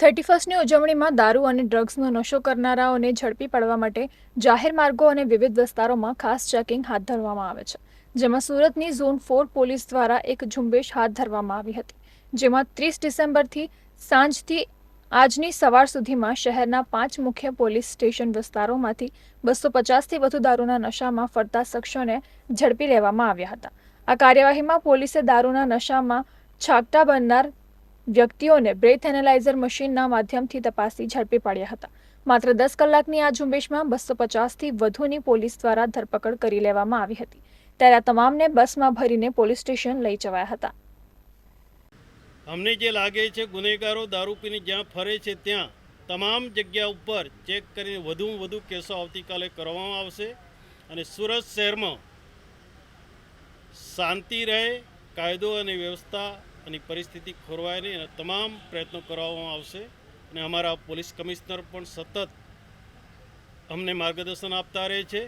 Thirty ફર્સ્ટની ઉજવણીમાં દારૂ અને ડ્રગ્સનો નશો કરનારાઓને ઝડપી પાડવા માટે જાહેર માર્ગો અને વિવિધ વિસ્તારોમાં ખાસ ચેકિંગ હાથ ધરવામાં આવે છે. જેમાં સુરતની ઝોન ફોર પોલીસ દ્વારા એક ઝુંબેશ હાથ ધરવામાં આવી હતી. જેમાં ત્રીસ ડિસેમ્બરથી સાંજથી આજની સવાર સુધીમાં શહેરના પાંચ મુખ્ય પોલીસ સ્ટેશન વિસ્તારોમાંથી બસો પચાસથી વધુ દારૂના નશામાં ફરતા શખ્સોને ઝડપી લેવામાં આવ્યા હતા. આ કાર્યવાહીમાં પોલીસે દારૂના નશામાં છાગટા બનનાર વ્યક્તિઓને બ્રેથ એનાલાઇઝર મશીનના માધ્યમથી તપાસી ઝડપી પાડ્યા હતા. માત્ર દસ કલાકની આ ઝુંબેશમાં બસો પચાસથી વધુની પોલીસ દ્વારા ધરપકડ કરી લેવામાં આવી હતી. ત્યારે આ તમામને બસમાં ભરીને પોલીસ સ્ટેશન લઈ જવાયા હતા. અમને જે લાગે છે ગુનેગારો દારૂ પીને જ્યાં ફરે છે ત્યાં તમામ જગ્યા ઉપર ચેક કરીને વધુમાં વધુ કેસો આવતીકાલે કરવામાં આવશે અને સુરત શહેરમાં શાંતિ રહે, કાયદો અને વ્યવસ્થા અને પરિસ્થિતિ ખોરવાય નહીં તમામ પ્રયત્નો કરવામાં આવશે. અને અમારા પોલીસ કમિશનર પણ સતત અમને માર્ગદર્શન આપતા રહે છે.